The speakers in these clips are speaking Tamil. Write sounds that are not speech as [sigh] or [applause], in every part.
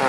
ஆ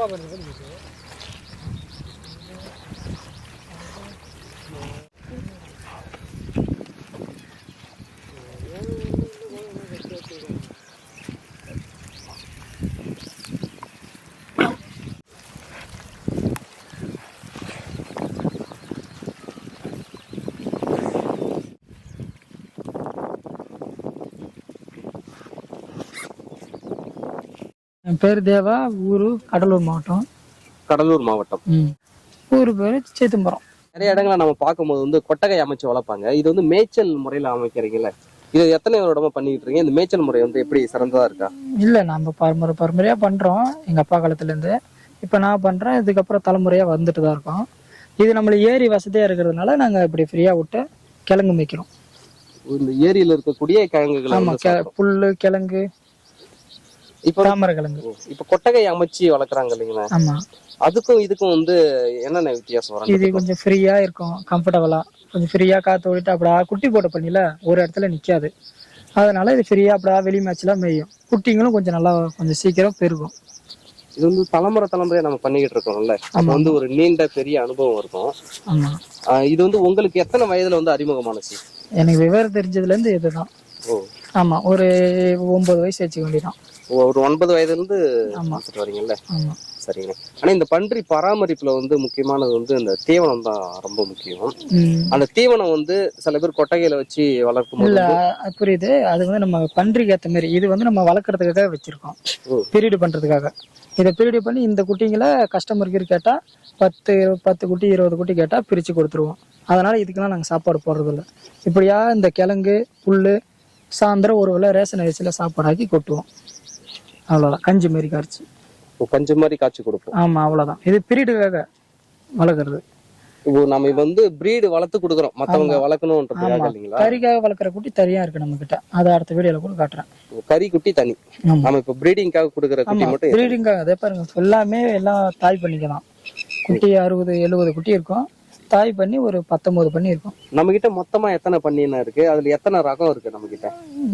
爸爸，你问你 பேர் தேவா ஊர் கடலூர் மாவட்டம். கடலூர் மாவட்டம். ஊர் பேர் சேத்தும்பரம். நிறைய இடங்களை நம்ம பார்க்கும்போது வந்து கொட்டகை அமைச்சு வளர்ப்பாங்க. இது வந்து மேய்ச்சல் முறையில அமைக்கிறீங்கல்ல? இது எத்தனை வருடமா பண்ணிட்டு இருக்கீங்க? இந்த மேய்ச்சல் முறை வந்து எப்படி சிறந்ததா இருக்கா? இல்லை நம்ம பரம்பரை பரம்பரையாக பண்ணுறோம் எங்கள் அப்பா காலத்துலேருந்து. இப்போ நான் பண்ணுறேன் இதுக்கப்புறம் தலைமுறையாக வந்துட்டு தான் இருக்கோம். இது நம்மளுக்கு ஏரி வசதியாக இருக்கிறதுனால நாங்கள் இப்படி ஃப்ரீயாக விட்டு கிழங்கு மேய்க்கிறோம். இந்த ஏரியில இருக்கக்கூடிய கிழங்குகளை ஆமாம் வந்து கெ சாப்பிடும். புல் கிழங்கு இப்போ தாமரை கிழங்கு இப்ப கொட்டகை அமைச்சு வளர்க்குறாங்க இல்லைங்களா? அதுக்கும் இதுக்கும் வந்து என்னென்ன வித்தியாசம் வரும்? இது கொஞ்சம் ஃப்ரீயாக இருக்கும் கம்ஃபர்டபுளாக கொஞ்சம் ஃப்ரீயாக காற்று ஓடிட்டு அப்படியே குட்டி போட்ட பண்ணில ஒரு இடத்துல நிற்காது அதனால இது ஃப்ரீயாக அப்படியே வெளி மேட்ச்லாம் மேயும். குட்டிங்களும் கொஞ்சம் நல்லா கொஞ்சம் சீக்கிரம் பெருகும். இது வந்து தலைமுறை தலைமுறையா நம்ம பண்ணிக்கிட்டு இருக்கோம்ல. அப்ப வந்து ஒரு நீண்ட பெரிய அனுபவம் இருக்கும். இது வந்து உங்களுக்கு எத்தனை வயதுல வந்து அறிமுகமானுச்சு எனக்கு விவரம் தெரிஞ்சதுலேருந்து இதுதான். ஓ ஆமாம் ஒரு ஒன்பது வயசு வச்சுக்க வேண்டியதான் ஒரு ஒன்பது வயதுல இருந்து ஆமா. பார்த்துட்டு வரீங்கல்ல? சரிங்க. ஆனா இந்த பன்றி பராமரிப்புல வந்து முக்கியமானது வந்து இந்த தீவனம் தான் ரொம்ப முக்கியம். அந்த தீவனம் வந்து சில பேர் கொட்டகையில வச்சு வளர்க்கும் இல்ல புரியுது. அது வந்து நம்ம பன்றிக்கு ஏத்த மாதிரி இது வந்து நம்ம வளர்க்கறதுக்காக வச்சிருக்கோம். பீரியடு பண்றதுக்காக. இதை பீரியடு பண்ணி இந்த குட்டிங்களை கஸ்டமருக்கு கேட்டா பத்து பத்து குட்டி இருபது குட்டி கேட்டா பிரிச்சு கொடுத்துருவோம். அதனால இதுக்கெல்லாம் நாங்க சாப்பாடு போடுறது இல்ல இப்படியா இந்த கிழங்கு புல்லு சாயந்தரம் ஒரு வேளை ரேஷன் அரிசியில சாப்பாடாக்கி கொட்டுவோம். அவ்வளவுதான். கஞ்சி மாதிரி கரைச்சி கொஞ்சம் மாதிரி காய்ச்சி கொடுப்போம். ஆமா அவ்வளவுதான். இது பீரியடுக்காக வளர்க்குறது. இப்போ நம்ம இப்ப வந்து பிரீடு வளர்த்து கொடுக்குறோம். மத்தவங்க வளர்க்கணும்ன்றதுக்காக இல்லைங்களா? கறிக்காக வளர்க்குற குட்டி தனியா இருக்கு நம்ம கிட்ட அதை அடுத்த வீடியோல கூட காட்டுறேன். கறி குட்டி தனி. நம்ம இப்ப பிரீடிங்காக கொடுக்குற குட்டி மட்டும் பிரீடிங்காக அதே பாருங்க. எல்லாமே எல்லாம் தாய் பண்ணிக்கலாம் குட்டி அறுபது எழுபது குட்டி இருக்கும். தாய் பண்ணி ஒரு பத்தொன்பது பண்ணி இருக்கும். நம்ம கிட்ட மொத்தமா எத்தனை பண்ணினா இருக்கு? அதுல எத்தனை ரகம் இருக்கு நம்ம கிட்ட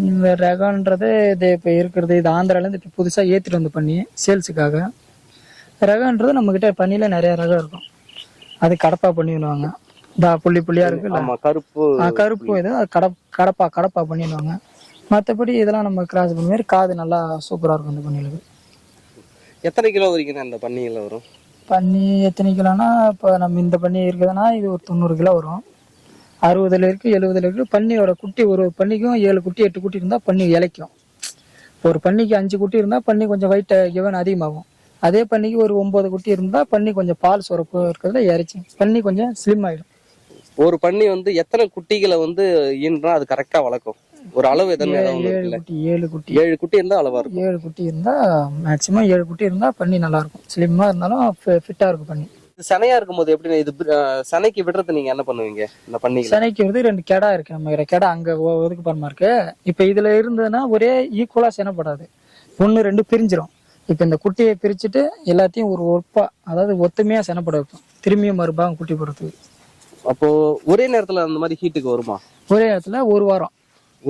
இந்த ரகன்றது இது இப்போ இருக்கிறது இது ஆந்திராலேருந்து இப்போ புதுசாக ஏற்றிட்டு வந்து பண்ணி சேல்ஸுக்காக. ரகன்றது நம்ம கிட்ட பண்ணியில நிறைய ரகம் இருக்கும். அது கடப்பா பண்ணிடுவாங்க தா புள்ளி புள்ளியா இருக்குல்ல ஆமா கருப்பு ஆ, கருப்பு இது அது கடப் கடப்பா கடப்பா பண்ணிடுவாங்க மற்றபடி இதெல்லாம் நம்ம கிராஸ் பண்ண மாதிரி காது நல்லா சூப்பராக இருக்கும் இந்த பண்ணிகளுக்கு எத்தனை கிலோ வரைக்கும் அந்த பண்ணியில வரும்? பன்னி எத்தனை கிலோனா இப்போ நம்ம இந்த பன்னி இருக்குதுன்னா இது ஒரு தொண்ணூறு கிலோ வரும். அறுபதுல இருக்கு எழுபதுல இருக்கு. பன்னியோட குட்டி ஒரு பன்னிக்கும் ஏழு குட்டி எட்டு குட்டி இருந்தால் பன்னி இலைக்கும். ஒரு பன்னிக்கு அஞ்சு குட்டி இருந்தால் பன்னி கொஞ்சம் வெயிட் கிவன் அதிகமாகும். அதே பன்னிக்கு ஒரு ஒன்பது குட்டி இருந்தால் பன்னி கொஞ்சம் பால் சுரப்பு இருக்கிறதுல இறைச்சி பன்னி கொஞ்சம் ஸ்லிம் ஆகிடும் ஒரு பன்னி வந்து எத்தனை குட்டிகளை வந்து ஈன்றா அது கரெக்டாக வளர்க்கும்? ஒரு அளவு எதனா ஏழு குட்டி ஏழு குட்டி. ஏழு குட்டி இருந்தா அளவா இருக்கும். ஏழு குட்டி இருந்தால் மேக்ஸிமம் ஏழு குட்டி இருந்தால் பன்னி நல்லா இருக்கும். ஸ்லிம்மாக இருந்தாலும் ஃபிட்டாக இருக்கும் இது சனையா இருக்கும்போது எப்படி இது சனைக்கு விடுறது நீங்க என்ன பண்ணுவீங்க? இந்த பண்ணிகளை? சனைக்கு வந்து ரெண்டு கெடா இருக்கு நம்ம கெடா அங்க ஒதுக்கு பாருமா இருக்கு இப்ப இதுல இருந்ததுன்னா ஒரே ஈக்குவலா செனப்படாது. ஒண்ணு ரெண்டு பிரிஞ்சிரும். இப்ப இந்த குட்டியை பிரிச்சுட்டு எல்லாத்தையும் ஒரு ஒப்பா அதாவது ஒத்துமையா செனப்பட வைப்போம். திரும்பியும் மறுபாகம் குட்டி போடுறதுக்கு. அப்போ ஒரே நேரத்துல அந்த மாதிரி ஹீட்டுக்கு வருமா? ஒரே இடத்துல ஒரு வாரம்.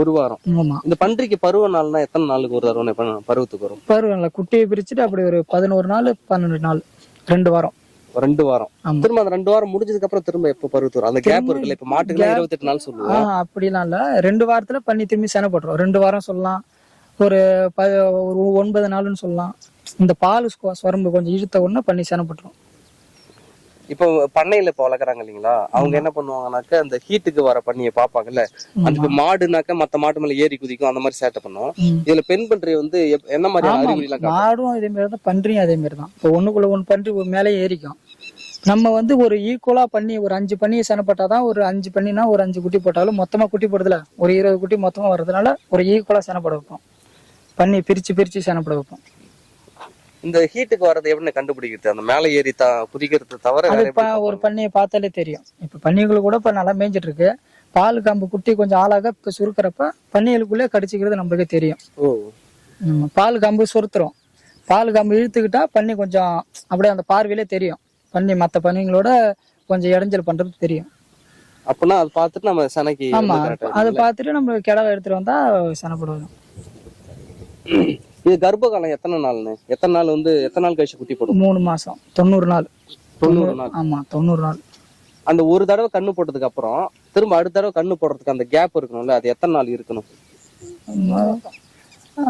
ஒரு வாரம். ஆமா. இந்த பன்றிக்கு பருவ நாள்னா எத்தனை நாளுக்கு ஒரு தடவை பருவத்துக்கு வரும். பருவம்ல குட்டியை பிரிச்சுட்டு அப்படி ஒரு பதினோரு நாள் பன்னெண்டு நாள் ரெண்டு வாரம். ரெண்டு வாரம். திரும்ப அந்த ரெண்டு வாரம் முடிஞ்சதுக்கு அப்புறம் திரும்ப எப்ப பருவத்து வரும்? அந்த கேப் இருக்குல்ல இப்ப மாட்டுக்கு இருபத்தெட்டு நாள் சொல்லுவோம். அப்படிலாம் இல்ல. ரெண்டு வாரத்துல பண்ணி திரும்பி செனை போட்டுரும். ரெண்டு வாரம் சொல்லலாம். ஒரு ஒரு ஒன்பது நாள்னு சொல்லலாம். இந்த பால் சொரம்பு கொஞ்சம் இழுத்த உடனே பண்ணி செனை போட்டுரும். இப்போ பண்ணையில இப்ப வளர்க்குறாங்க இல்லைங்களா? அவங்க என்ன பண்ணுவாங்கனாக்க அந்த ஹீட்டுக்கு வர பண்ணியை பாப்பாங்கல்ல அந்த மாடுனாக்க மத்த மாட்டு மேல ஏறி குதிக்கும் அந்த மாதிரி சேட்டை பண்ணும். இதுல பெண் பன்றி வந்து என்ன மாதிரியான ஆமா. அறிகுறி எல்லாம் காட்டும்? மாடும் அதே மாதிரி தான் பன்றியும் அதே மாதிரி தான். இப்போ ஒண்ணுக்குள்ள ஒண்ணு பன்றி மேலே ஏறிக்கும். நம்ம வந்து ஒரு ஈக்குவலா பண்ணி ஒரு அஞ்சு பண்ணி செனப்பட்டாதான் ஒரு அஞ்சு பண்ணினா ஒரு அஞ்சு குட்டி போட்டாலும் மொத்தமா குட்டி போடுதுல. ஒரு இருபது குட்டி மொத்தமா வர்றதுனால ஒரு ஈக்குவலா செனப்பட வைப்போம். பண்ணி பிரிச்சு பிரிச்சு செனப்பட வைப்போம். இந்த ஹீட்டுக்கு வர்றது எப்படி கண்டுபிடிக்கிறது? அந்த மேல ஏறி த குதிக்கிறது தவிர அது இப்ப ஒரு பண்ணையை பார்த்தாலே தெரியும். இப்ப பன்னிகள் கூட இப்ப நல்லா மேய்ஞ்சிட்டு இருக்கு பால் காம்பு குட்டி கொஞ்சம் ஆளாக இப்ப சுருக்கிறப்ப பன்னிகளுக்குள்ளே கடிச்சிக்கிறது நம்மளுக்கே தெரியும். ஓ. பால் காம்பு சுருத்துரும் பால் காம்பு இழுத்துக்கிட்டா பன்னி கொஞ்சம் அப்படியே அந்த பார்வையிலே தெரியும். பன்னி மற்ற பன்னிங்களோட கொஞ்சம் இடைஞ்சல் பண்றது தெரியும். அப்பனா அது பார்த்துட்டு நம்ம சனைக்கு ஆமா. அதை? பார்த்துட்டு நம்ம கிடவை எடுத்துட்டு வந்தா சனப்படுவோம் [coughs] இது கர்ப்ப காலம் எத்தனை நாள்னு? எத்தனை நாள் வந்து எத்தனை நாள் கழிச்சு குட்டி போடும்? மூணு மாசம். தொண்ணூறு நாள். தொண்ணூறு நாள். ஆமா தொண்ணூறு நாள். அந்த ஒரு தடவை கண்ணு போட்டதுக்கு அப்புறம் திரும்ப அடுத்த தடவை கண்ணு போடுறதுக்கு அந்த கேப் இருக்கணும்ல அது எத்தனை நாள் இருக்கணும்?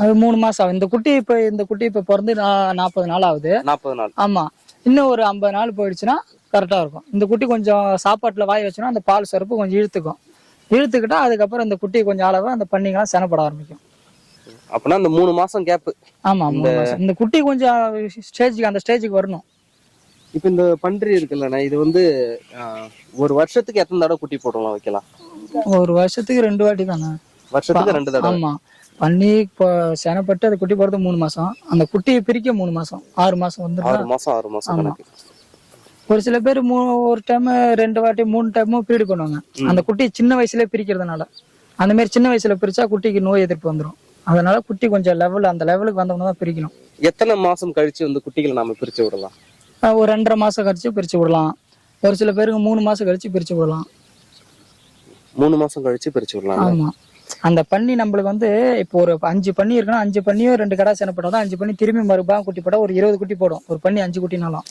அது மூணு மாசம். ஆகும் இந்த குட்டி இப்ப இந்த குட்டி இப்ப பிறந்து நாற்பது நாள் ஆகுது. நாற்பது நாள். ஆமா. இன்னும் ஒரு ஐம்பது நாள் போயிடுச்சுன்னா கரெக்டா இருக்கும். இந்த குட்டி கொஞ்சம் சாப்பாட்டுல வாய் வச்சோன்னா அந்த பால் சுரப்பு கொஞ்சம் இழுத்துக்கும். இழுத்துக்கிட்டா அதுக்கப்புறம் இந்த குட்டி கொஞ்சம் அளவு அந்த பண்ணிங்கெல்லாம் செனப்பட ஆரம்பிக்கும். அப்பனா அந்த மூணு மாசம் கேப் ஆமா இந்த குட்டி கொஞ்சம் ஸ்டேஜுக்கு அந்த ஸ்டேஜுக்கு வரணும். இப்ப இந்த பன்றி இருக்குல்லண்ணா இது வந்து ஒரு வருஷத்துக்கு எத்தனை தடவை குட்டி போடலாம் வைக்கலாம்? ஒரு வருஷத்துக்கு ரெண்டு வாட்டி தானே வருஷத்துக்கு ரெண்டு தடவை? ஆமா. பண்ணி இப்போ செனப்பட்டு அது குட்டி போடுறது மூணு மாசம். அந்த குட்டியை பிரிக்க மூணு மாசம். ஆறு மாசம் வந்துடும் ஆறு மாசம் ஆறு மாசம். கணக்கு. ஒரு சில பேர் மூ ஒரு டைம் ரெண்டு வாட்டி மூணு டைமும் பீரியட் பண்ணுவாங்க. அந்த குட்டி சின்ன வயசுல பிரிக்கிறதுனால. அந்த மாதிரி சின்ன வயசுல பிரிச்சா குட்டிக்கு நோய் எதிர்ப்பு வந்துடும் அதனால குட்டி கொஞ்சம் லெவல் அந்த லெவலுக்கு வந்தவங்க தான் பிரிக்கணும். எத்தனை மாசம் கழிச்சு வந்து குட்டிகளை நாம பிரிச்சு விடலாம்? அஹ் ஒரு ரெண்டரை மாசம் கழிச்சு பிரிச்சு விடலாம். ஒரு சில பேருக்கு மூணு மாசம் கழிச்சு பிரிச்சு விடலாம். மூணு மாசம் கழிச்சு பிரிச்சு விடலாம் ஆமா. அந்த பண்ணி நம்மளுக்கு வந்து இப்போ ஒரு அஞ்சு பண்ணி இருக்குன்னா அஞ்சு பண்ணியும் ரெண்டு கடா சேனப்பட்டாதான் அஞ்சு பண்ணி திரும்பி மறுபா குட்டி போட்டா ஒரு இருபது குட்டி போடும். ஒரு பண்ணி அஞ்சு குட்டினாலும்.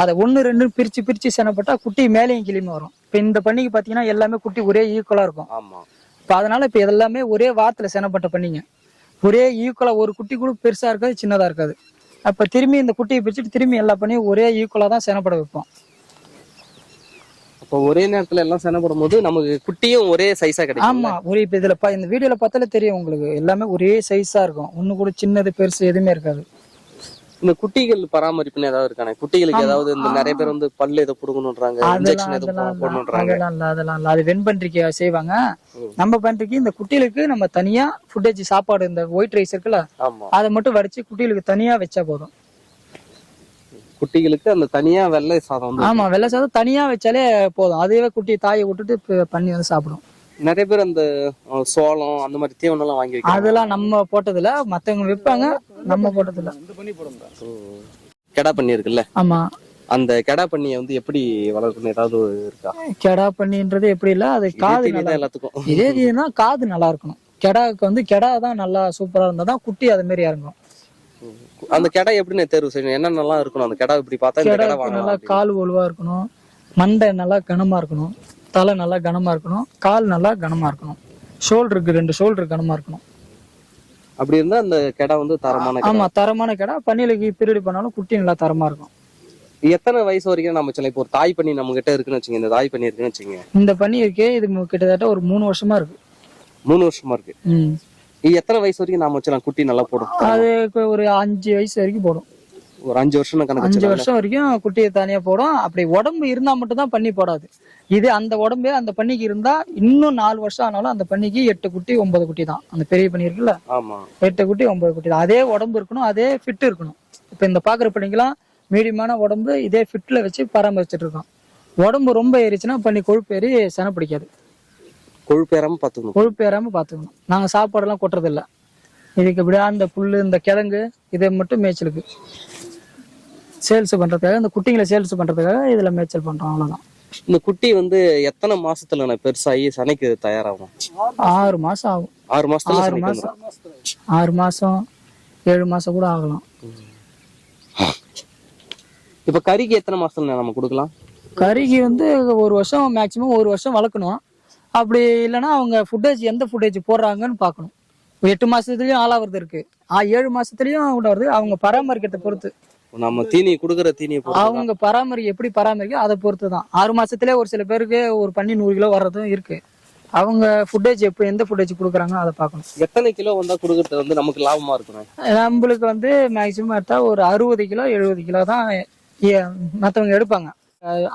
அதை ஒண்ணு ரெண்டு பிரிச்சு பிரிச்சு சேனப்பட்டா குட்டி மேலேயும் கிளியுமே வரும். இப்போ இந்த பண்ணிக்கு பாத்தீங்கன்னா எல்லாமே குட்டி ஒரே ஈக்குவலா இருக்கும். ஆமா. இப்போ அதனால இப்போ எல்லாமே ஒரே வாரத்துல சேனப்பட்ட பண்ணிங்க ஒரே ஈக்குவலா ஒரு குட்டி கூட பெருசா இருக்காது சின்னதா இருக்காது. அப்ப திரும்பி இந்த குட்டியை பிரிச்சுட்டு திரும்பி எல்லா பண்ணியும் ஒரே ஈக்குவலா தான் சேனப்பட வைப்போம். அப்ப ஒரே நேரத்துல எல்லாம் சண்டை போடும்போது நமக்கு குட்டியும் ஒரே சைஸா கிடைக்கும் ஆமா ஒரு இப்ப இதுல இந்த வீடியோல பார்த்தாலே தெரியும் உங்களுக்கு. எல்லாமே ஒரே சைஸா இருக்கும். ஒண்ணு கூட சின்னது பெருசு எதுவுமே இருக்காது. இந்த குட்டிகள் பராமரிப்புன்னு ஏதாவது இருக்கானே? குட்டிகளுக்கு. ஏதாவது இந்த நிறைய பேர் வந்து பல்லு ஏதோ புடுங்கணுன்றாங்க இன்ஜெக்ஷன் அதெல்லாம் ஏதோ அதெல்லாம் இல்ல. அதெல்லாம் இல்ல அது வெண்பன்றிக்கு செய்வாங்க. ம். நம்ம பன்றிக்கு இந்த குட்டிகளுக்கு நம்ம தனியா ஃபுட்டேஜ் சாப்பாடு இந்த ஒயிட் ரைஸ் இருக்குல்ல அதை மட்டும் வடிச்சு குட்டிகளுக்கு தனியா வச்சா போதும். குட்டிகளுக்கு அந்த தனியா வெள்ளை சாதம் ஆமா வெள்ளை சாதம் தனியா வச்சாலே போதும். அதுவே குட்டி தாயை விட்டுட்டு பண்ணி வந்து சாப்பிடும். நிறைய பேர் அந்த சோளம் அந்த மாதிரி தீவனம் எல்லாம் வாங்கி அதெல்லாம் நம்ம போட்டதுல மத்தவங்க விற்பாங்க நம்ம போட்டதில்ல. ம். கெடா பண்ணி இருக்குல்ல? ஆமா. அந்த கெடா பண்ணியை வந்து எப்படி வளர்க்கணும்? ஏதாவது இருக்கா? கெடா பண்ணின்றது எப்படி இல்ல? அது காது எல்லாத்துக்கும்? இதே இதுனா காது நல்லா இருக்கணும். கெடாவுக்கு வந்து கெடா தான் நல்லா சூப்பரா இருந்தா தான் குட்டி அது மாதிரி இறங்கும். அந்த கெடா எப்படி நான் தேர்வு செய்யணும்? என்னென்னலாம் இருக்கணும்? அந்த கெடா இப்படி பார்த்தா இந்த கெடா நல்லா. கால் ஒழுவா இருக்கணும். மண்டை நல்லா கனமா இருக்கணும். தலை நல்லா கனமா இருக்கணும். கால் நல்லா கனமா இருக்கணும். ஷோல்டருக்கு ரெண்டு ஷோல்டர் கனமா இருக்கணும். அப்படி இருந்தா அந்த கெடா வந்து தரமான கெடா. ஆமா தரமான கெடா. பன்னிலுக்கு பீரியட் பண்ணாலும் குட்டி நல்லா தரமா இருக்கும். எத்தனை வயசு வரைக்கும் நம்ம சொல்லலாம் இப்போ ஒரு தாய் பண்ணி நம்ம கிட்ட இருக்குன்னு வச்சுங்க இந்த தாய் பண்ணி இருக்குன்னு வச்சுங்க இந்த பன்னி இருக்கே இது கிட்டத்தட்ட ஒரு மூணு வருஷமா இருக்கு. மூணு வருஷமா இருக்கு. எத்தனை வயசு வரைக்கும் நாம வச்சலாம் குட்டி நல்லா போடும்? அது ஒரு அஞ்சு வயசு வரைக்கும் போடும். ஒரு அஞ்சு வருஷம் கணக்கு அஞ்சு வருஷம் வரைக்கும் குட்டியை தனியா போடும். அப்படி உடம்பு இருந்தா மட்டும் தான் பண்ணி போடாது. இது அந்த உடம்பே அந்த பண்ணிக்கு இருந்தா இன்னும் நாலு வருஷம் ஆனாலும் அந்த பண்ணிக்கு எட்டு குட்டி ஒன்பது குட்டி தான். அந்த பெரிய பண்ணி இருக்குல்ல? எட்டு குட்டி ஒன்பது குட்டி தான். அதே உடம்பு இருக்கணும் அதே ஃபிட் இருக்கணும். இப்ப இந்த பாக்குற பண்ணிக்கலாம் மீடியமான உடம்பு இதே ஃபிட்ல வச்சு பராமரிச்சுட்டு இருக்கோம் உடம்பு ரொம்ப ஏறிச்சுன்னா பண்ணி கொழுப்பு ஏறி செனை பிடிக்காது. கொழுப்பேறாம பாத்துக்கணும். கொழுப்பு ஏறாம பாத்துக்கணும். நாங்க சாப்பாடெல்லாம் கொட்டுறது இல்ல இதுக்கு இப்படியா இந்த புல்லு இந்த கிழங்கு இதை மட்டும் மேய்ச்சலுக்கு. சேல்ஸ் பண்றதுக்காக இந்த குட்டிங்களை சேல்ஸ் பண்றதுக்காக இதுல மேய்ச்சல் பண்றோம் அவ்வளவுதான். இந்த குட்டி வந்து எத்தனை மாசத்துல நான் பெருசாகி சனைக்கு தயாராகும்? ஆறு மாசம் ஆகும். ஆறு மாசத்துல ஆறு மாசம். ஆறு மாசம் ஏழு மாசம் கூட ஆகலாம். இப்ப கறிக்கு எத்தனை மாசத்துல நம்ம கொடுக்கலாம்? கறிக்கு வந்து ஒரு வருஷம் மேக்ஸிமம் ஒரு வருஷம் வளர்க்கணும். அப்படி இல்லைன்னா அவங்க ஃபுட்டேஜ் எந்த ஃபுட்டேஜ் போடுறாங்கன்னு பார்க்கணும். எட்டு மாசத்துலயும் ஆளாவது இருக்கு. ஆ ஏழு மாசத்துலயும் கூட வருது. அவங்க பராமரிக்கிறதை பொறுத்து. நம்ம தீனி குடுக்குற தான். அவங்க பராமரி எப்படி பராமரிக்க அதை பொறுத்து தான். ஆறு மாசத்துலயே ஒரு சில பேருக்கு ஒரு பண்ணி நூறு கிலோ வர்றதும் இருக்கு. அவங்க ஃபுட்டேஜ் எப்போ எந்த ஃபுட்டேஜ் கொடுக்குறாங்க அதை பார்க்கணும். எத்தனை கிலோ வந்தா குடுக்கறது வந்து நமக்கு லாபமா இருக்கணும் நம்மளுக்கு வந்து மேக்ஸிமம் எடுத்தா ஒரு அறுபது கிலோ எழுபது கிலோ தான் மத்தவங்க எடுப்பாங்க.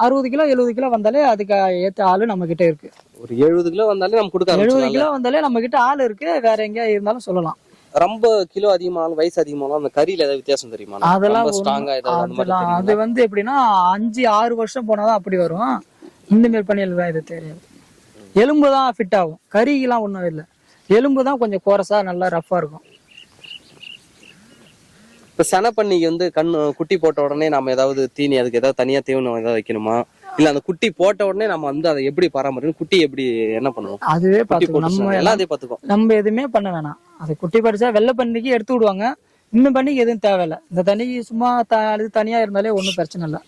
அறுபது கிலோ எழுபது கிலோ வந்தாலே அதுக்கு ஏத்த ஆளு நம்ம கிட்ட இருக்கு. ஒரு எழுபது கிலோ வந்தாலே நம்ம கொடுக்க எழுபது கிலோ வந்தாலே நம்ம கிட்ட ஆள் இருக்கு வேற எங்கேயா இருந்தாலும் சொல்லலாம். ரொம்ப கிலோ அதிகமானாலும் வயசு அதிகமானாலும் அந்த கறியில ஏதாவது வித்தியாசம் தெரியுமா? அதெல்லாம் ஸ்ட்ராங்கா ஏதாவது அது? வந்து எப்படின்னா அஞ்சு ஆறு வருஷம் போனாதான் அப்படி வரும். இந்த மாதிரி பண்ணியல் தான் இது தெரியாது. எலும்பு தான் ஃபிட் ஆகும். கறிக்கெல்லாம் ஒன்றும் இல்லை. எலும்பு தான் கொஞ்சம் கோரஸா நல்லா ரஃபா இருக்கும். இப்ப சென பண்ணிக்கு வந்து கண் குட்டி போட்ட உடனே நம்ம ஏதாவது தீனி அதுக்கு ஏதாவது தனியா தீவனம் ஏதாவது வைக்கணுமா? இல்ல அந்த குட்டி போட்ட உடனே நம்ம வந்து அதை எப்படி பராமரிக்கணும்? குட்டி எப்படி என்ன பண்ணுவோம் அதுவே போட்டு நம்ம எல்லாம் அதே பாத்துக்கோ நம்ம எதுவுமே பண்ண வேணாம். அது குட்டி படிச்சா வெள்ளை பண்ணிக்கு எடுத்து விடுவாங்க. இந்த பண்ணிக்கு எதுவும் தேவையில்லை. இந்த தண்ணிக்கு சும்மா அது தனியா இருந்தாலே ஒன்றும் பிரச்சனை இல்லை.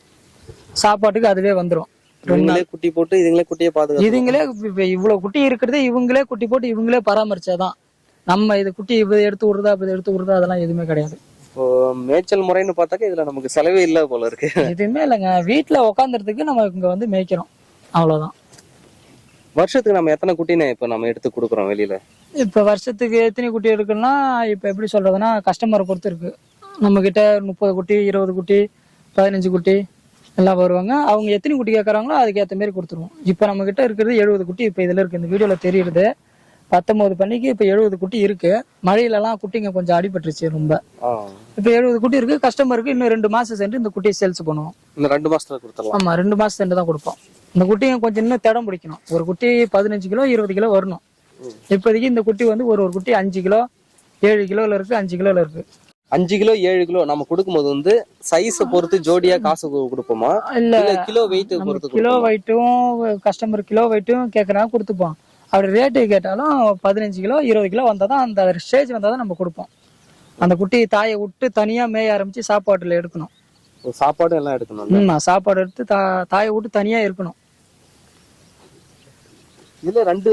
சாப்பாட்டுக்கு அதுவே வந்துடும் இவங்களே குட்டி போட்டு இதுங்களே குட்டியை பாதுகாத்து இதுங்களே இப்ப இவ்வளவு குட்டி இருக்கிறதே இவங்களே குட்டி போட்டு இவங்களே பராமரிச்சாதான். நம்ம இது குட்டி இதை எடுத்து விடுறதா இதை எடுத்து விடுறதா அதெல்லாம் எதுவுமே கிடையாது. இப்போ மேய்ச்சல் முறைன்னு பார்த்தாக்க இதுல நமக்கு செலவே இல்ல போல இருக்கு. எதுவுமே இல்லைங்க. வீட்டுல உக்காந்துறதுக்கு நம்ம இங்க வந்து மேய்க்கிறோம். அவ்வளவுதான். வருஷத்துக்கு நம்ம எத்தனை குட்டினே இப்ப நம்ம எடுத்து கொடுக்குறோம் வெளியில? இப்ப வருஷத்துக்கு எத்தனை குட்டி இருக்குன்னா இப்ப எப்படி சொல்றதுன்னா கஸ்டமரை பொறுத்து இருக்கு. நம்ம கிட்ட முப்பது குட்டி இருபது குட்டி பதினஞ்சு குட்டி எல்லாம் வருவாங்க. அவங்க எத்தனை குட்டி கேட்கறாங்களோ அதுக்கு ஏத்த மாதிரி கொடுத்துருவோம். இப்ப நம்ம கிட்ட இருக்கிறது எழுபது குட்டி இப்ப இதுல இருக்கு. இந்த வீடியோல தெரியுது. பத்தொன்பது பண்ணிக்கு இப்ப எழுபது குட்டி இருக்கு. மழையில எல்லாம் குட்டிங்க கொஞ்சம் அடிபட்டுருச்சு ரொம்ப. இப்ப எழுபது குட்டி இருக்கு. கஸ்டமருக்கு இன்னும் ரெண்டு மாசம் சென்று இந்த குட்டியை சேல்ஸ் பண்ணுவோம். இந்த ரெண்டு மாசத்துல கொடுத்துடலாம். ஆமா ரெண்டு மாசம் சென்று தான் கொடுப்போம். இந்த குட்டிங்க கொஞ்சம் இன்னும் திடம் பிடிக்கணும். ஒரு குட்டி பதினஞ்சு கிலோ இருபது கிலோ வரணும். இப்போதைக்கு இந்த குட்டி வந்து ஒரு ஒரு குட்டி அஞ்சு கிலோ ஏழு கிலோல இருக்கு அஞ்சு கிலோல இருக்கு. அஞ்சு கிலோ ஏழு கிலோ நம்ம கொடுக்கும்போது வந்து சைஸ பொறுத்து ஜோடியா காசு கொடுப்போமா? இல்ல. கிலோ வெயிட் பொறுத்து கிலோ? வெயிட்டும் கஸ்டமர் கிலோ வெயிட்டும் கேட்கறாங்க கொடுத்துப்போம். அப்படி ரேட்டு கேட்டாலும் பதினஞ்சு கிலோ இருபது கிலோ வந்தால் தான் அந்த ஸ்டேஜ் வந்தால் தான் நம்ம கொடுப்போம். அந்த குட்டி தாயை விட்டு தனியாக மேய ஆரம்பிச்சு சாப்பாட்டுல எடுக்கணும். சாப்பாடு எல்லாம் எடுக்கணும் சாப்பாடு எடுத்து தா தாயை விட்டு தனியாக இருக்கணும். இதுல ரெண்டு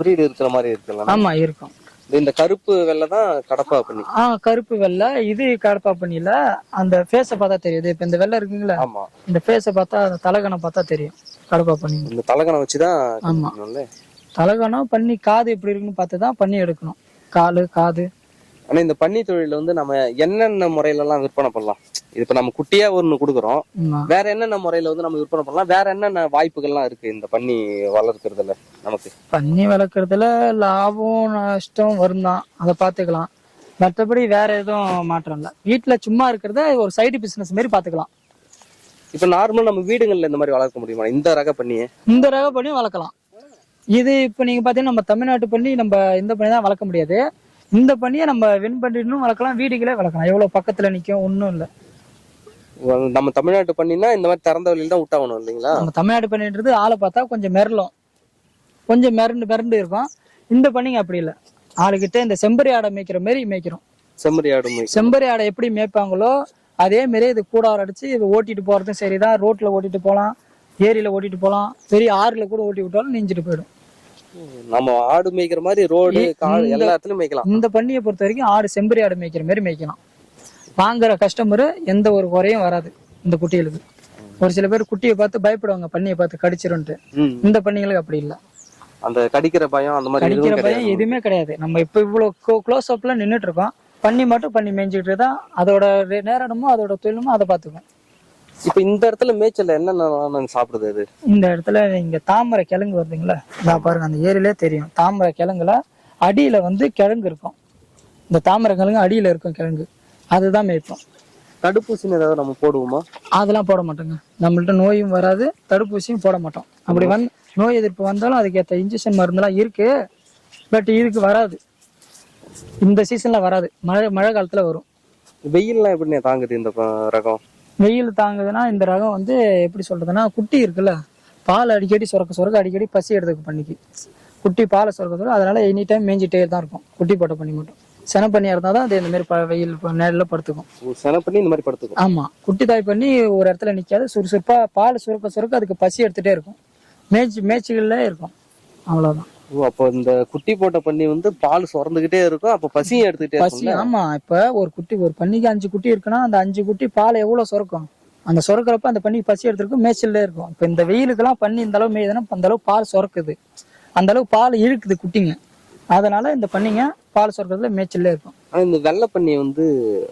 பிரீடு இருக்கிற மாதிரி இருக்கலாம் ஆமா இருக்கும். இந்த கருப்பு வெள்ளை தான் கடப்பா பண்ணி. ஆ கருப்பு வெள்ளை இது கடப்பா பண்ணியில அந்த ஃபேஸை பார்த்தா தெரியுது. இப்போ இந்த வெள்ளை இருக்குங்களா ஆமா. இந்த ஃபேஸை பார்த்தா அந்த தலகணம் பார்த்தா தெரியும். கடப்பா பண்ணி இந்த தலகணம் வச்சுதான் ஆமா. தலகணம் பண்ணி காது எப்படி இருக்குன்னு பார்த்து தான் பண்ணி எடுக்கணும். காலு காது. ஆனா இந்த பன்னி தொழில வந்து நம்ம என்னென்ன முறையில எல்லாம் விற்பனை பண்ணலாம்? இப்ப நம்ம குட்டியா ஒண்ணு கொடுக்குறோம். வேற என்னென்ன முறையில வந்து நம்ம விற்பனை பண்ணலாம்? வேற என்னென்ன வாய்ப்புகள்லாம் இருக்கு இந்த பன்னி வளர்க்கறதுல நமக்கு? பண்ணி வளர்க்குறதுல லாபம் நஷ்டம் வரும் தான் அதை பார்த்துக்கலாம். மற்றபடி வேற எதுவும் மாற்றம் இல்லை. வீட்டில் சும்மா இருக்கிறத ஒரு சைடு பிசினஸ் மாதிரி பார்த்துக்கலாம். இப்ப நார்மல் நம்ம வீடுகள்ல இந்த மாதிரி வளர்க்க முடியுமா? இந்த ரக பண்ணியே இந்த ரக பண்ணி வளர்க்கலாம். இது இப்போ நீங்க பார்த்தீங்கன்னா நம்ம தமிழ்நாட்டு பண்ணி நம்ம இந்த பண்ணி தான் வளர்க்க முடியாது. இந்த பண்ணியை நம்ம வின் பண்ணிட்டும் வளர்க்கலாம் வீடுகளே வளர்க்கலாம். எவ்வளோ பக்கத்துல நிற்கும் ஒன்றும் இல்லை. நம்ம தமிழ்நாட்டு பண்ணினா இந்த மாதிரி திறந்த வழியில தான் விட்டாகணும் இல்லைங்களா? நம்ம தமிழ்நாடு பண்ணின்றது ஆளை பார்த்தா கொஞ்சம் மிரளும். கொஞ்சம் மிரண்டு மிரண்டு இருக்கும் இந்த பண்ணிங்க அப்படி இல்லை. ஆளுகிட்ட இந்த செம்பரி ஆடை மேய்க்கிற மாதிரி மேய்க்கிறோம். செம்மறி ஆடு செம்பரி ஆடை எப்படி மேய்ப்பாங்களோ அதே மாதிரி இது கூடாரம் அடிச்சு இது ஓட்டிட்டு போறதும் சரிதான். ரோட்ல ஓட்டிட்டு போகலாம் ஏரியில ஓட்டிட்டு போகலாம் பெரிய ஆறுல கூட ஓட்டி விட்டாலும் நீஞ்சிட்டு போயிடும். நம்ம ஆடு மேய்க்கிற மாதிரி ரோடு காடு இந்த- எல்லா இடத்துலயும் மேய்க்கலாம். இந்த பண்ணியை பொறுத்த வரைக்கும் ஆடு செம்பரி ஆடு மேய்க்கிற மாதிரி மேய்க்கலாம். வாங்குற கஸ்டமர் எந்த ஒரு குறையும் வராது இந்த குட்டிகளுக்கு. ஒரு சில பேர் குட்டியை பார்த்து பயப்படுவாங்க பண்ணியை பார்த்து கடிச்சிரும்ட்டு. இந்த பண்ணிகளுக்கு அப்படி இல்லை. அந்த கடிக்கிற பயம் அந்த மாதிரி கடிக்கிற பயம் எதுவுமே கிடையாது. நம்ம இப்ப இவ்வளவு க்ளோஸ் அப்ல நின்னுட்டு இருக்கோம். பண்ணி மட்டும் பண்ணி மேய்ஞ்சிட்டு தான் அதோட நேரமும் அதோட தொழிலுமோ அதை பார்த்துக்கும். இப்ப இந்த இடத்துல மேய்ச்சல் என்னென்ன சாப்பிடுது அது? இந்த இடத்துல இங்க தாமரை கிழங்கு வருதுங்களா இதா பாருங்க அந்த ஏரியிலே தெரியும். தாமரை கிழங்குல அடியில வந்து கிழங்கு இருக்கும். இந்த தாமரை கிழங்கு அடியில இருக்கும் கிழங்கு. அதுதான் மேய்ப்போம். தடுப்பூசின்னு ஏதாவது நம்ம போடுவோமா? அதெல்லாம் போட மாட்டோங்க. நம்மள்ட்ட நோயும் வராது தடுப்பூசியும் போட மாட்டோம். அப்படி வந்து நோய் எதிர்ப்பு வந்தாலும் அதுக்கேற்ற இன்ஜெக்ஷன் மருந்தெல்லாம் இருக்கு பட் இதுக்கு வராது. இந்த சீசன்ல வராது. மழை மழை காலத்துல வரும். வெயில்லாம் எப்படி தாங்குது இந்த ரகம்? வெயில் தாங்குதுன்னா இந்த ரகம் வந்து எப்படி சொல்றதுன்னா குட்டி இருக்குல்ல பால் அடிக்கடி சுரக்க சுரக்க அடிக்கடி பசி எடுத்துக்கு பண்ணிக்கு குட்டி பாலை சுரக்க சுரக்க அதனால எனி டைம் மேய்ஞ்சிட்டே தான் இருக்கும். குட்டி போட்ட பண்ணி மட்டும். சென பண்ணியா இருந்தால் தான் அது இந்த மாதிரி ப- வெயில் நிழல்ல படுத்துக்கும். சென பண்ணி இந்த மாதிரி படுத்துக்கும். ஆமா. குட்டி தாய் பண்ணி ஒரு இடத்துல நிக்காது. சுறுசுறுப்பா பால் சுரக்க சுரக்க அதுக்கு பசி எடுத்துட்டே இருக்கும். மேய்ச்சி மேய்ச்சிகள்ல இருக்கும். அவ்வளவுதான். ஓ அப்போ இந்த குட்டி போட்ட பண்ணி வந்து பால் சுரந்துகிட்டே இருக்கும். அப்ப பசியும் எடுத்துக்கிட்டே பசி ஆமா. இப்ப ஒரு குட்டி ஒரு பண்ணிக்கு அஞ்சு குட்டி இருக்குன்னா அந்த அஞ்சு குட்டி பால் எவ்வளவு சுரக்கும்? அந்த சுரக்கிறப்ப அந்த பண்ணிக்கு பசி எடுத்திருக்கும் மேய்ச்சல்ல இருக்கும். இப்ப இந்த வெயிலுக்கெல்லாம் பண்ணி இந்த அளவு மேய்துன்னா அந்த அளவு பால் சுரக்குது. அந்த அளவு பால் இழுக்குது குட்டிங்க. அதனால இந்த பண்ணிங்க பால் சுரக்கிறதுல மேய்ச்சல்ல இருக்கும். ஆனா இந்த வெள்ளை பண்ணி வந்து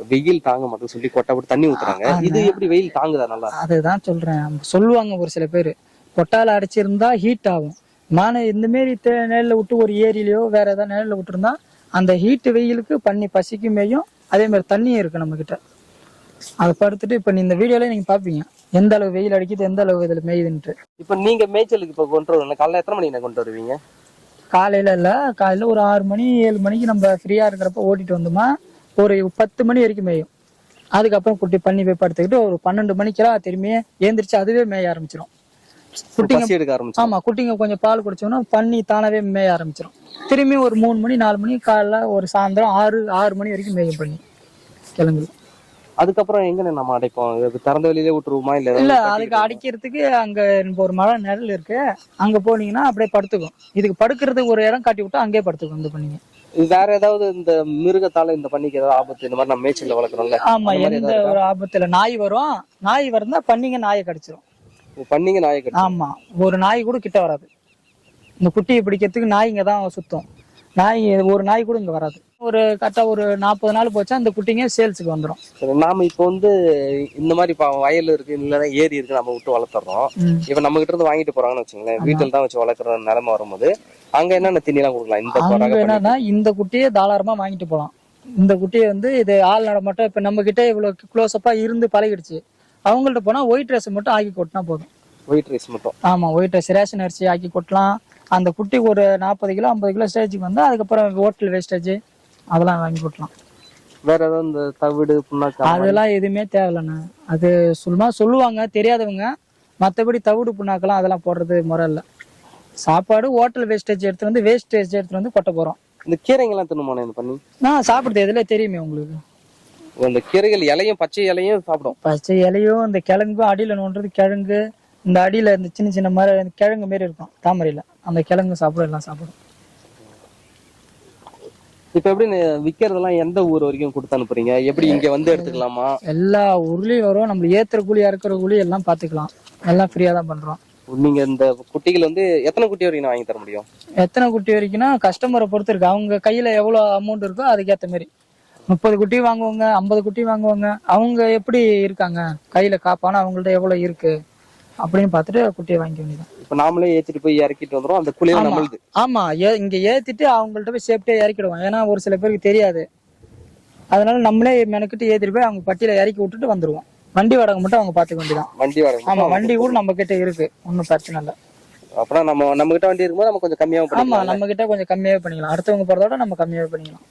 வெயில் தாங்க மாட்டேன்னு சொல்லி கொட்டை போட்டு தண்ணி ஊத்துறாங்க. இது எப்படி வெயில் தாங்குதா நல்லா? அதுதான் சொல்றேன். சொல்லுவாங்க ஒரு சில பேர். கொட்டால அடைச்சிருந்தா ஹீட் ஆகும். மான இந்த மாரி தே- நிழல்ல விட்டு ஒரு ஏரியிலயோ வேற ஏதாவது நிழல்ல விட்டுருந்தா அந்த ஹீட் வெயிலுக்கு பண்ணி பசிக்கு மேயும் அதே மாதிரி தண்ணியும் இருக்கு நம்ம கிட்ட அதை படுத்துட்டு இப்ப இந்த வீடியோல நீங்க பாப்பீங்க. எந்த அளவு வெயில் அடிக்குது எந்த அளவு இதுல மேயுதுன்ட்டு. இப்ப நீங்க மேய்ச்சலுக்கு இப்ப கொண்டு வரணும். காலைல எத்தனை மணிக்கு கொண்டு வருவீங்க? காலையில இல்ல காலையில ஒரு ஆறு மணி ஏழு மணிக்கு நம்ம ஃப்ரீயா இருக்கிறப்ப ஓட்டிட்டு வந்தோமா ஒரு பத்து மணி வரைக்கும் மேயும். அதுக்கப்புறம் குட்டி பண்ணி போய் படுத்துக்கிட்டு ஒரு பன்னெண்டு மணிக்கெல்லாம் திரும்பியே ஏந்திரிச்சு அதுவே மேய ஆரம்பிச்சிடும் குட்டிங்க எடுக்க ஆரம்பிச்சு ஆமா குட்டிங்க கொஞ்சம் பால் குடிச்சோம்னா பண்ணி தானாவே மேய ஆரம்பிச்சிடும் திரும்பி ஒரு மூணு மணி நாலு மணி காலைல ஒரு சாயந்தரம் ஆறு ஆறு மணி வரைக்கும் மேயும் பண்ணி கிளம்பு அதுக்கப்புறம் எங்க நம்ம அடைப்போம்? திறந்த வெளியிலே விட்டுருவோமா? இல்ல இல்ல அதுக்கு அடிக்கிறதுக்கு அங்க ஒரு மழை நிழல் இருக்கு. அங்க போனீங்கன்னா அப்படியே படுத்துக்கும். இதுக்கு படுக்கிறதுக்கு ஒரு இடம் காட்டி விட்டா அங்கேயே படுத்துக்கும் இந்த பண்ணிங்க வேற ஏதாவது இந்த மிருகத்தால இந்த பண்ணிக்கு ஏதாவது ஆபத்து இந்த மாதிரி நம்ம மேய்ச்சல்ல வளர்க்குறோம்ல ஆமா எந்த ஒரு ஆபத்துல நாய் வரும். நாய் வருந்தா பண்ணிங்க நாயை கடிச்சிரும்? பண்ணிங்க நாயை ஆமா. ஒரு நாய் கூட கிட்ட வராது. இந்த குட்டியை பிடிக்கிறதுக்கு நாய்ங்க தான் சுத்தம். நாய் ஒரு நாய் கூட இங்க வராது. ஒரு கரெக்டா ஒரு நாற்பது நாள் போச்சா அந்த குட்டிங்க சேல்ஸுக்கு வந்துடும் சரி, நாம இப்போ வந்து இந்த மாதிரி பா- வயல் இருக்கு இல்லைன்னா ஏரி இருக்கு நம்ம விட்டு வளர்த்துறோம். இப்ப நம்ம கிட்ட இருந்து வாங்கிட்டு போறாங்கன்னு வச்சுங்களேன் வீட்டில் தான் வச்சு வளர்க்குற நிலைமை வரும்போது அங்க என்னென்ன தண்ணி எல்லாம் கொடுக்கலாம்? இந்த. என்னன்னா இந்த குட்டியை தாராளமா வாங்கிட்டு போலாம். இந்த குட்டியை வந்து இது ஆள் நடமாட்டம் இப்ப நம்ம கிட்ட இவ்வளவு க்ளோஸ் அப்பா இருந்து பழகிடுச்சு. அவங்கள்ட்ட போனா ஒயிட் ரைஸ் மட்டும் ஆக்கி கொட்டினா போதும். ஒயிட் ரைஸ் மட்டும். ஆமா ஒயிட் ரைஸ் ரேஷன் அரிசி ஆக்கி கொட்டலாம். அந்த குட்டி ஒரு நாற்பது கிலோ ஐம்பது கிலோ ஸ்டேஜுக்கு வந்தா அதுக்கப்புறம் ஹோட்டல் வேஸ்டேஜ் அதெல்லாம் வாங்கி கொட்டலாம். வேற ஏதாவது இந்த தவிடு புண்ணாக்கு அதெல்லாம் எதுவுமே தேவையில்லண்ணா. அது சும்மா சொல்லுவாங்க தெரியாதவங்க. மற்றபடி தவிடு புண்ணாக்கெல்லாம் அதெல்லாம் போடுறது முறை இல்லை சாப்பாடு ஹோட்டல் வேஸ்டேஜ் எடுத்துட்டு வந்து வேஸ்டேஜ் எடுத்துட்டு வந்து கொட்ட போறோம். இந்த கீரைங்கெல்லாம் தின்னுமோனே இந்த பண்ணி? நான் சாப்பிடுறது எதுல தெரியுமே உங்களுக்கு. இந்த கீரைகள் இலையும் பச்சை இலையும் சாப்பிடும். பச்சை இலையும் இந்த கிழங்கும் அடியில நோண்டுறது கிழங்கு இந்த அடியில இந்த சின்ன சின்ன மாதிரி கிழங்கு மாரி இருக்கும் தாமரையில. அந்த கிழங்கு சாப்பிடும் எல்லாம் சாப்பிடும். இப்ப எப்படி விக்கிறதெல்லாம் எந்த ஊர் வரைக்கும் கொடுத்து அனுப்புறீங்க? எப்படி இங்க வந்து எடுத்துக்கலாமா? எல்லா ஊர்லயும் வரும் நம்ம ஏத்துற கூலி இறக்குற கூலி எல்லாம் பாத்துக்கலாம். எல்லாம் ஃப்ரீயா தான் பண்றோம். நீங்க இந்த குட்டிகள் வந்து எத்தனை குட்டி வரைக்கும் வாங்கி தர முடியும்? எத்தனை குட்டி வரைக்கும்னா கஸ்டமரை பொறுத்து இருக்கு. அவங்க கையில எவ்வளவு அமௌண்ட் இருக்கோ அதுக்கேத்த மாதிரி முப்பது குட்டி வாங்குவாங்க ஐம்பது குட்டி வாங்குவாங்க. அவங்க எப்படி இருக்காங்க? கையில காப்பானா அவங்கள்ட்ட எவ்வளவு இருக்கு? அப்படின்னு பார்த்துட்டு குட்டியை வாங்கிக்க வேண்டியதான் இப்ப நாமளே ஏத்திட்டு போய் இறக்கிட்டு வந்துரும். அந்த ஆமா. நம்மளுது. ஆமா. ஏ- இங்க ஏத்திட்டு அவங்கள்ட்ட போய் சேஃப்டியா இறக்கிடுவோம். ஏன்னா ஒரு சில பேருக்கு தெரியாது. அதனால நம்மளே மெனக்கிட்டு ஏத்திட்டு போய் அவங்க பட்டியில இறக்கி விட்டுட்டு வந்துருவோம். வண்டி வாடகை மட்டும் அவங்க பாத்துக்க வேண்டியதான் வண்டி வாடகை ஆமா வண்டி கூட நம்ம கிட்ட இருக்கு. ஒன்றும் பிரச்சனை இல்லை. அப்புறம் நம்ம நம்ம கிட்ட வண்டி இருக்கும்போது நம்ம கொஞ்சம் கம்மியாவும் ஆமா நம்ம கிட்ட கொஞ்சம் கம்மியாவே பண்ணிக்கலாம். அடுத்தவங்க போறதோட நம்ம கம்மியாவே பண்ணிக்கலாம்.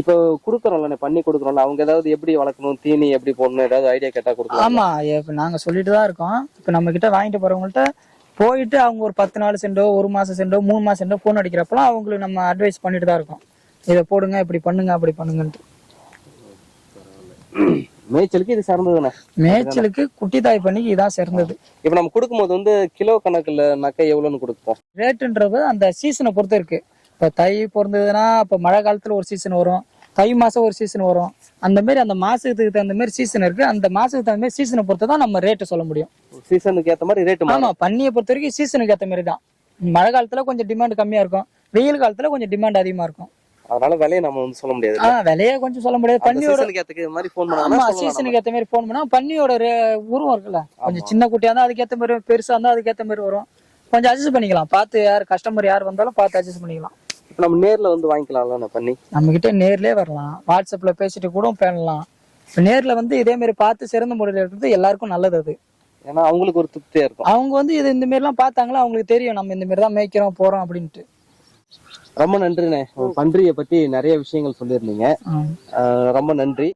இப்போ குடுக்கறோம்ல பண்ணி கொடுக்குறோம்ல அவங்க ஏதாவது எப்படி வளர்க்கணும் தீனி எப்படி போடணும் ஏதாவது ஐடியா கேட்டா கொடுக்கலாம் ஆமா இப்ப நாங்க சொல்லிட்டு தான் இருக்கோம். இப்ப நம்ம கிட்ட வாங்கிட்டு போறவங்கள்ட்ட போயிட்டு அவங்க ஒரு பத்து நாள் சென்றோ ஒரு மாசம் சென்றோ மூணு மாசம் சென்றோ போன் அடிக்கிறப்பலாம் அவங்களுக்கு நம்ம அட்வைஸ் பண்ணிட்டு தான் இருக்கோம். இதை போடுங்க இப்படி பண்ணுங்க அப்படி பண்ணுங்கன்ட்டு. மேய்ச்சலுக்கு இது சிறந்ததுண்ணே. மேய்ச்சலுக்கு குட்டி தாய் பண்ணிக்கு இதான் சிறந்தது. இப்ப நம்ம கொடுக்கும்போது வந்து கிலோ கணக்குல நக்கை எவ்வளவுன்னு கொடுப்போம்? ரேட்டுன்றது அந்த சீசனை பொறுத்து இருக்கு. இப்ப தை பிறந்ததுன்னா இப்ப மழை காலத்துல ஒரு சீசன் வரும். தை மாசம் ஒரு சீசன் வரும். அந்த மாதிரி அந்த மாசத்துக்கு தகுந்த மாதிரி சீசன் இருக்கு. அந்த மாசத்துக்கு தகுந்த மாதிரி சீசனை பொறுத்து தான் நம்ம ரேட்டு சொல்ல முடியும். சீசனுக்கு ஏத்த மாதிரி ரேட்டு ஆமா பன்னியை பொறுத்த வரைக்கும் சீசனுக்கு ஏத்த மாதிரி தான். மழை காலத்துல கொஞ்சம் டிமாண்ட் கம்மியா இருக்கும். வெயில் காலத்துல கொஞ்சம் டிமாண்ட் அதிகமா இருக்கும். அதனால விலையை நம்ம வந்து சொல்ல முடியாது. ஆஹ் விலையே கொஞ்சம் சொல்ல முடியாது. பன்னியோட ஏத்த மாதிரி போன் ஆமா பண்ணாங்கன்னா சொல்லலாம் சீசனுக்கு ஏத்த மாதிரி போன் பண்ணா பன்னியோட உருவம் இருக்குல்ல. கொஞ்சம் சின்ன குட்டியா இருந்தா அதுக்கேத்த மாதிரி வரும், பெருசா இருந்தா அதுக்கேத்த மாதிரி வரும். கொஞ்சம் அட்ஜஸ்ட் பண்ணிக்கலாம். பார்த்து யார் கஸ்டமர் யார் வந்தாலும் பார்த்து அட்ஜஸ்ட் பண்ணிக்கலாம். நம்ம நேர்ல வந்து வாங்கிக்கலாம்ல பண்ணி? நம்ம கிட்ட நேர்லயே வரலாம். வாட்ஸ்அப்ல பேசிட்டு கூட பண்ணலாம் நேர்ல வந்து இதே மாதிரி பார்த்து சிறந்த முறையில் இருக்கிறது எல்லாருக்கும் நல்லது அது. ஏன்னா அவங்களுக்கு ஒரு திருப்தியா இருக்கும். அவங்க வந்து இது இந்த மாதிரி எல்லாம் பார்த்தாங்களா அவங்களுக்கு தெரியும். நம்ம இந்த மாதிரி தான் மேய்க்கிறோம் போறோம் அப்படின்ட்டு. ரொம்ப நன்றிண்ணே. பன்றியை பத்தி நிறைய விஷயங்கள் சொல்லியிருந்தீங்க. ரொம்ப நன்றி.